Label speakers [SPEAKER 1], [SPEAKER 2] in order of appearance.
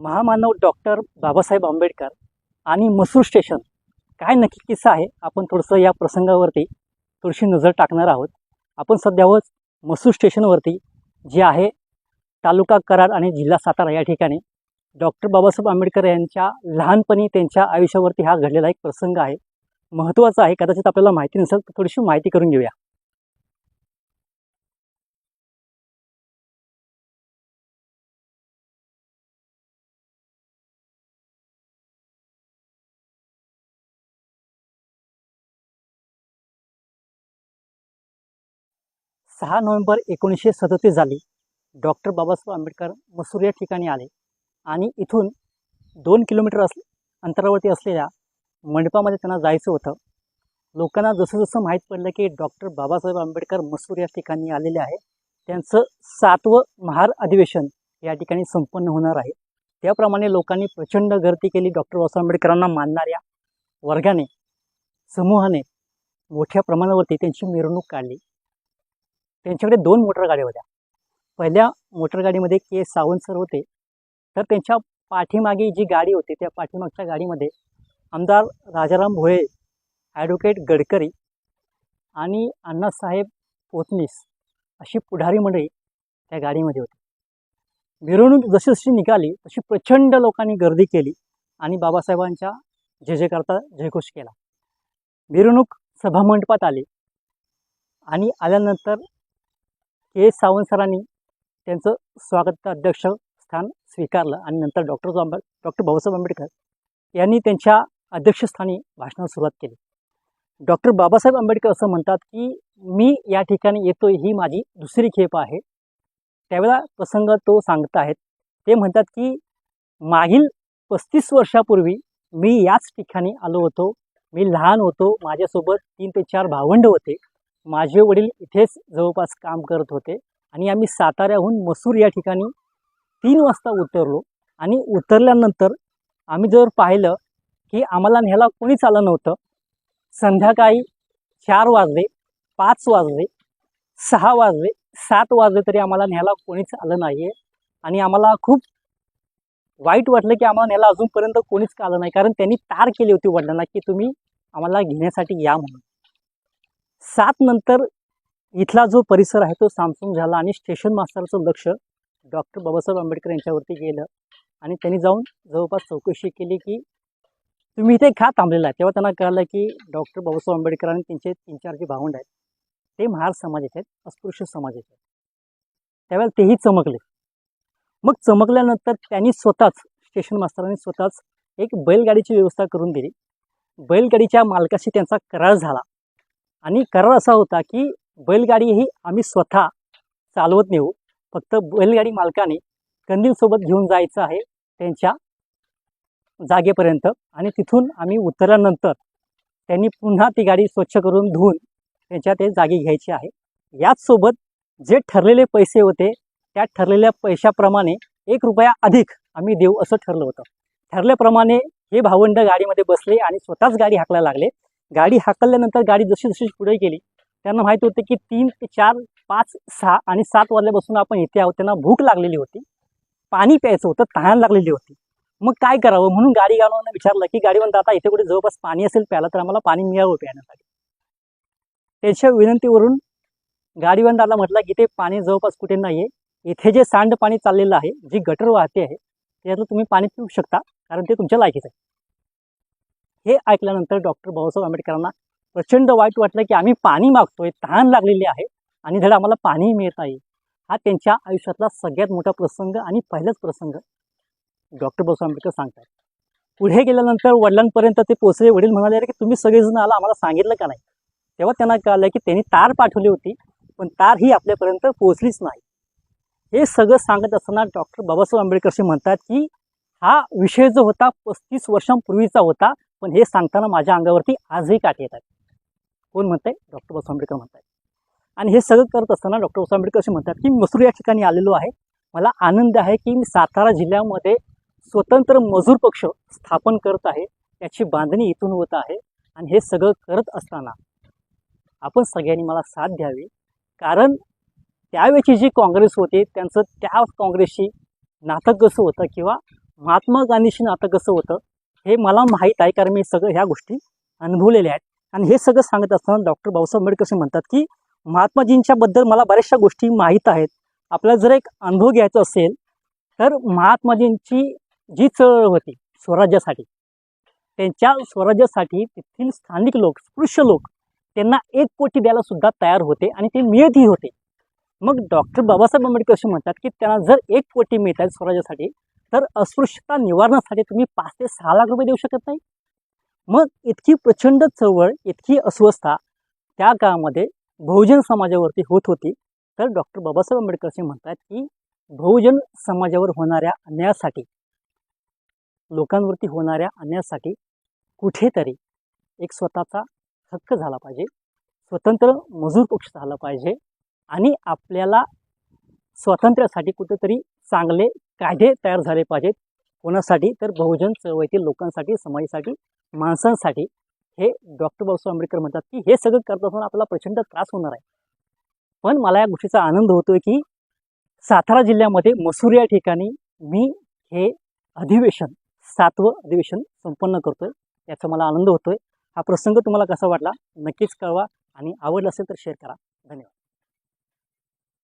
[SPEAKER 1] महामानव डॉक्टर बाबासाहेब आंबेडकर आणि मसूर स्टेशन काय नक्की किस्सा आहे? आपण थोडंसं या प्रसंगावरती थोडीशी नजर टाकणार आहोत. आपण सध्यावर मसूर स्टेशनवरती जे आहे तालुका कराड आणि जिल्हा सातारा या ठिकाणी डॉक्टर बाबासाहेब आंबेडकर यांच्या लहानपणी त्यांच्या आयुष्यावरती हा घडलेला एक प्रसंग आहे. महत्त्वाचा आहे कदाचित आपल्याला माहिती नसेल तर थोडीशी माहिती करून घेऊया. सहा नोव्हेंबर एकोणीसशे सदतीस झाली. डॉक्टर बाबासाहेब आंबेडकर मसूर या ठिकाणी आले. आणि इथून दोन किलोमीटर अस अंतरावरती असलेल्या मंडपामध्ये त्यांना जायचं होतं. लोकांना जसं जसं माहीत पडलं की डॉक्टर बाबासाहेब आंबेडकर मसूर या ठिकाणी आलेले आहे त्यांचं सातवं महार अधिवेशन या ठिकाणी संपन्न होणार आहे. त्याप्रमाणे लोकांनी प्रचंड गर्दी केली. डॉक्टर बाबासाहेब आंबेडकरांना मानणाऱ्या वर्गाने समूहाने मोठ्या प्रमाणावरती त्यांची मिरवणूक काढली. त्यांच्याकडे दोन मोटर गाड्या होत्या. पहिल्या मोटर गाडीमध्ये के सावंत सर होते. तर त्यांच्या पाठीमागे जी गाडी होती त्या पाठीमागच्या गाडीमध्ये आमदार राजाराम भोळे ॲडव्होकेट गडकरी आणि अण्णासाहेब पोतनीस अशी पुढारी मंडळी त्या गाडीमध्ये होती. मिरवणूक जशी जशी निघाली तशी प्रचंड लोकांनी गर्दी केली आणि बाबासाहेबांच्या जय जयकारता जयघोष केला. मिरवणूक सभामंडपात आली आणि आल्यानंतर के सावंत सरांनी त्यांचं स्वागत अध्यक्ष स्थान स्वीकारलं आणि नंतर डॉक्टर आंबे डॉक्टर बाबासाहेब आंबेडकर यांनी त्यांच्या अध्यक्षस्थानी भाषणाला सुरुवात केली. डॉक्टर बाबासाहेब आंबेडकर असं म्हणतात की मी या ठिकाणी येतोय ही माझी दुसरी खेप आहे. त्यावेळेला प्रसंग तो सांगत आहेत. ते म्हणतात की मागील पस्तीस वर्षापूर्वी मी याच ठिकाणी आलो होतो. मी लहान होतो. माझ्यासोबत तीन ते चार भावंड होते. माझे वडील इथेच जवळपास काम करत होते. आणि आम्ही साताऱ्याहून मसूर या ठिकाणी तीन वाजता उतरलो. आणि उतरल्यानंतर आम्ही जर पाहिलं की आम्हाला न्यायला कोणीच आलं नव्हतं. संध्याकाळी चार वाजले पाच वाजले सहा वाजले सात वाजले तरी आम्हाला न्यायला कोणीच आलं नाही आहे आणि आम्हाला खूप वाईट वाटलं की आम्हाला न्यायला अजूनपर्यंत कोणीच आलं नाही. कारण त्यांनी तार केली होती वडिलांना की तुम्ही आम्हाला घेण्यासाठी या म्हणून. सात नंतर इथला जो परिसर आहे तो सामसूम झाला आणि स्टेशन मास्टरचं लक्ष डॉक्टर बाबासाहेब आंबेडकर यांच्यावरती गेलं. आणि त्यांनी जाऊन जवळपास चौकशी केली की तुम्ही इथे का थांबलेला आहे? तेव्हा त्यांना कळलं की डॉक्टर बाबासाहेब आंबेडकर आणि त्यांचे तीन चार जे भावंड आहेत ते महार समाजाचे आहेत अस्पृश्य समाजाचे आहेत. त्यावेळेला तेही चमकले. मग चमकल्यानंतर त्यांनी स्वतःच स्टेशन मास्तरांनी स्वतःच एक बैलगाडीची व्यवस्था करून दिली. बैलगाडीच्या मालकाशी त्यांचा करार झाला. आणि करार असा होता की बैलगाडी ही आम्ही स्वतः चालवत नेऊ. फक्त बैलगाडी मालकाने कंदीलसोबत घेऊन जायचं आहे त्यांच्या जागेपर्यंत आणि तिथून आम्ही उतरल्यानंतर त्यांनी पुन्हा ती गाडी स्वच्छ करून धुवून त्यांच्या ते जागी घ्यायची आहे. याचसोबत जे ठरलेले पैसे होते त्या ठरलेल्या पैशाप्रमाणे एक रुपया अधिक आम्ही देऊ असं ठरलं होतं. ठरल्याप्रमाणे हे भावंड गाडीमध्ये बसले आणि स्वतःच गाडी हाकायला लागले. गाडी हाकलल्यानंतर गाडी जशी जशी पुढे गेली त्यांना माहिती होते की तीन ते चार पाच सहा आणि सात वाजल्यापासून आपण इथे आहोत. त्यांना भूक लागलेली होती. पाणी प्यायचं होतं तहान लागलेली होती. मग काय करावं? म्हणून गाडी गाडवांना विचारलं की गाडीवर आता इथे कुठे जवळपास पाणी असेल प्यायला तर आम्हाला पाणी मिळावं प्यायण्यासाठी. त्यांच्या विनंतीवरून गाडीवंदाला म्हटलं की ते पाणी जवळपास कुठे नाही आहे इथे जे सांडपाणी चाललेलं आहे जी गटर वाहते आहे त्यातलं तुम्ही पाणी पिऊ शकता कारण ते तुमच्या लायकीचं आहे. हे ऐकल्यानंतर डॉक्टर बाबासाहेब आंबेडकरांना प्रचंड वाईट वाटलं की आम्ही पाणी मागतोय तहान लागलेली आहे आणि धड आम्हाला पाणी मिळत नाही हा त्यांच्या आयुष्यातला सगळ्यात मोठा प्रसंग आणि पहिलाच प्रसंग डॉक्टर बाबासाहेब आंबेडकर सांगतात. पुढे गेल्यानंतर वडिलांपर्यंत ते पोचले वडील म्हणाले "अरे की तुम्ही सगळेजण आला आम्हाला सांगितलं का नाही? तेव्हा त्यांना कळलं की त्यांनी तार पाठवली होती पण तार ही आपल्यापर्यंत पोहोचलीच नाही. हे सगळं सांगत असताना डॉक्टर बाबासाहेब आंबेडकरशी म्हणतात की हा विषय जो होता पस्तीस वर्षांपूर्वीचा होता. पण हे सांगताना माझ्या अंगावरती आजही काठी येत आहेत कोण म्हणताय? डॉक्टर बाबासाहेब आंबेडकर म्हणताय आणि हे सगळं करत असताना डॉक्टर बाबासाहेब आंबेडकर असे म्हणतात की मसूर या ठिकाणी आलेलो आहे. मला आनंद आहे की मी सातारा जिल्ह्यामध्ये स्वतंत्र मजूर पक्ष स्थापन करत आहे. त्याची बांधणी इथून होत आहे. आणि हे सगळं करत असताना आपण सगळ्यांनी मला साथ द्यावी. कारण त्यावेळची जी काँग्रेस होती त्यांचं त्या काँग्रेसशी नातं कसं होतं किंवा महात्मा गांधीशी आता कसं होतं हे मला माहीत आहे कारण मी सगळं ह्या गोष्टी अनुभवलेल्या आहेत. आणि हे सगळं सांगत असताना डॉक्टर बाबासाहेब आंबेडकर असे म्हणतात की महात्माजींच्या बद्दल मला बऱ्याचशा गोष्टी माहीत आहेत. आपल्याला जर एक अनुभव घ्यायचा असेल तर महात्माजींची जी चळवळ होती स्वराज्यासाठी त्यांच्या स्वराज्यासाठी तेथील स्थानिक लोक स्पृश्य लोक त्यांना एक कोटी द्यायला सुद्धा तयार होते आणि ते मिळतही होते. मग डॉक्टर बाबासाहेब आंबेडकर असे म्हणतात की त्यांना जर एक कोटी मिळत आहेत स्वराज्यासाठी तर अस्पृश्यता निवारणासाठी तुम्ही पाच ते सहा लाख रुपये देऊ शकत नाही. मग इतकी प्रचंड चळवळ इतकी अस्वस्थता त्या काळामध्ये बहुजन समाजावरती होत होती. तर डॉक्टर बाबासाहेब आंबेडकर असे म्हणतात की बहुजन समाजावर होणाऱ्या अन्यायासाठी लोकांवरती होणाऱ्या अन्यायासाठी कुठेतरी एक स्वतःचा हक्क झाला पाहिजे. स्वतंत्र मजूर पक्ष झाला पाहिजे. आणि आपल्याला स्वातंत्र्यासाठी कुठेतरी चांगले कायदे तयार झाले पाहिजेत. कोणासाठी? तर बहुजन चळवळीतील लोकांसाठी समाजासाठी माणसांसाठी. हे डॉक्टर बाबासाहेब आंबेडकर म्हणतात की हे सगळं करत असताना आपला प्रचंड त्रास होणार आहे. पण मला या गोष्टीचा आनंद होतोय की सातारा जिल्ह्यामध्ये मसूर या ठिकाणी मी हे अधिवेशन सातवं अधिवेशन संपन्न करतोय. याचा मला आनंद होतोय. हा प्रसंग तुम्हाला कसा वाटला? नक्कीच कळवा आणि आवडला असेल तर शेअर करा. धन्यवाद.